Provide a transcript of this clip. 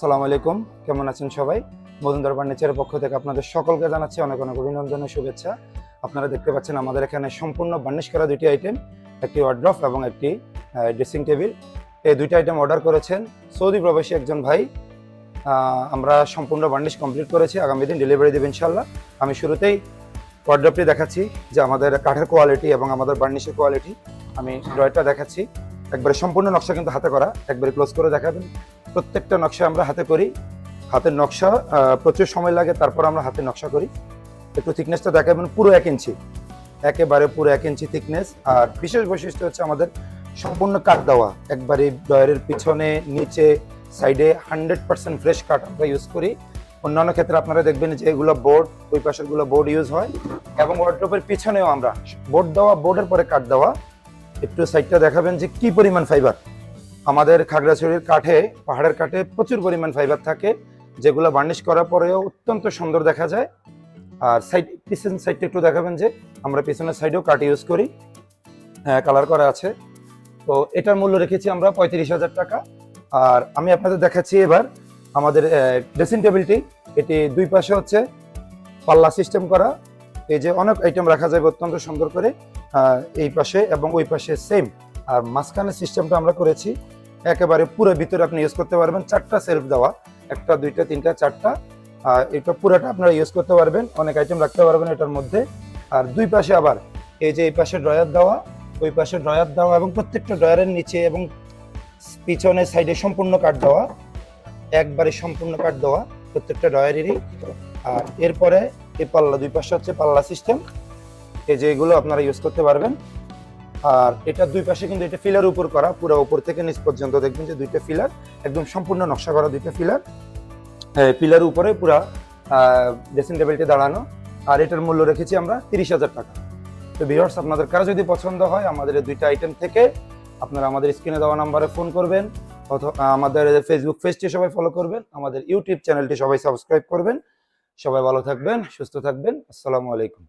সালাম আলাইকুম। কেমন আছেন সবাই? মজুমদার ফার্নিচারের পক্ষ থেকে আপনাদের সকলকে জানাচ্ছি অনেক অনেক অভিনন্দন ও শুভেচ্ছা। আপনারা দেখতে পাচ্ছেন আমাদের এখানে সম্পূর্ণ বার্নিশ করা দুটি আইটেম একটি ওয়ার্ড্রফ এবং একটি ড্রেসিং টেবিল এই দুইটা আইটেম অর্ডার করেছেন সৌদি প্রবাসী একজন ভাই। আমরা সম্পূর্ণ বার্নিশ কমপ্লিট করেছি। আগামী দিন ডেলিভারি দেবেন ইনশাল্লাহ আমি শুরুতেই ওয়ার্ড্রপটি দেখাচ্ছি যে আমাদের কাঠের কোয়ালিটি এবং আমাদের বার্নিশের কোয়ালিটি আমি ড্রয়টা দেখাচ্ছি। একবারে সম্পূর্ণ নকশা কিন্তু হাতে করা, একবারে ক্লোজ করে দেখাবেন। প্রত্যেকটা নকশা আমরা হাতে করি। হাতের নকশা প্রচুর সময় লাগে, তারপর আমরা হাতে নকশা করি। একটু থিকনেসটা দেখাবেন, পুরো এক ইঞ্চি একেবারে পুরো এক ইঞ্চি থিকনেস আর বিশেষ বৈশিষ্ট্য হচ্ছে আমাদের সম্পূর্ণ কাঠ দেওয়া। একবারে ডয়ারের পিছনে, নিচে সাইডে হান্ড্রেড পার্সেন্ট ফ্রেশ কাঠ আমরা ইউজ করি। অন্যান্য ক্ষেত্রে আপনারা দেখবেন যে এগুলো বোর্ড ওই পাশেরগুলো বোর্ড ইউজ হয়। এবং ওয়ার্ড্রোপের পিছনেও আমরা বোর্ড দেওয়া বোর্ডের পরে কাঠ দেওয়া। একটু সাইডটা দেখাবেন যে কি পরিমাণ ফাইবার আমাদের খাগড়াছড়ির কাঠে, পাহাড়ের কাঠে প্রচুর পরিমাণ ফাইবার থাকে, যেগুলো বার্নিশ করার পরেও অত্যন্ত সুন্দর দেখা যায়। আর সাইড পিছন সাইডটা একটু দেখাবেন যে আমরা পিছনের সাইডেও কাঠ ইউজ করি। হ্যাঁ কালার করা আছে। তো এটার মূল্য রেখেছি আমরা পঁয়ত্রিশ হাজার টাকা। আর আমি আপনাদের দেখাচ্ছি এবার আমাদের ড্রেসিং টেবিলটি এটি দুই পাশে হচ্ছে পাল্লা সিস্টেম করা। এই যে অনেক আইটেম রাখা যাবে অত্যন্ত সুন্দর করে। এই পাশে এবং ওই পাশে সেম আর মাঝখানে সিস্টেমটা আমরা করেছি, একেবারে পুরো ভিতরে আপনি ইউজ করতে পারবেন চারটা সেলফ দেওয়া। একটা, দুইটা, তিনটা, চারটা। আর এটা পুরোটা আপনারা ইউজ করতে পারবেন, অনেক আইটেম রাখতে পারবেন এটার মধ্যে। আর দুই পাশে আবার এই যে এই পাশে ড্রয়ার দেওয়া, ওই পাশে ড্রয়ার দেওয়া এবং প্রত্যেকটা ড্রয়ারের নিচে এবং পিছনে সাইডে সম্পূর্ণ কাঠ দেওয়া। একবারে সম্পূর্ণ কাঠ দেওয়া প্রত্যেকটা ড্রয়ারেরই আর এরপরে এই পাল্লা, দুই পাশে হচ্ছে পাল্লা সিস্টেম এই যে এগুলো আপনারা ইউজ করতে পারবেন। আর এটা দুই পাশে কিন্তু এটা ফিলার উপর করা, পুরো উপর থেকে নিচ পর্যন্ত দেখবেন যে দুইটা ফিলার একদম সম্পূর্ণ নকশা করা দুইটা ফিলার পিলার উপরে পুরা ড্রেসিং টেবিলটি দাঁড়ানো। আর এটার মূল্য রেখেছি আমরা তিরিশ হাজার টাকা। তো ভিউয়ার্স আপনাদের কারও যদি পছন্দ হয়, আমাদের দুইটা আইটেম থেকে আপনারা আমাদের স্ক্রিনে দেওয়া নাম্বারে ফোন করবেন, অথবা আমাদের ফেসবুক পেজটি সবাই ফলো করবেন, আমাদের ইউটিউব চ্যানেলটি সবাই সাবস্ক্রাইব করবেন। সবাই ভালো থাকবেন, সুস্থ থাকবেন। আসসালামু আলাইকুম।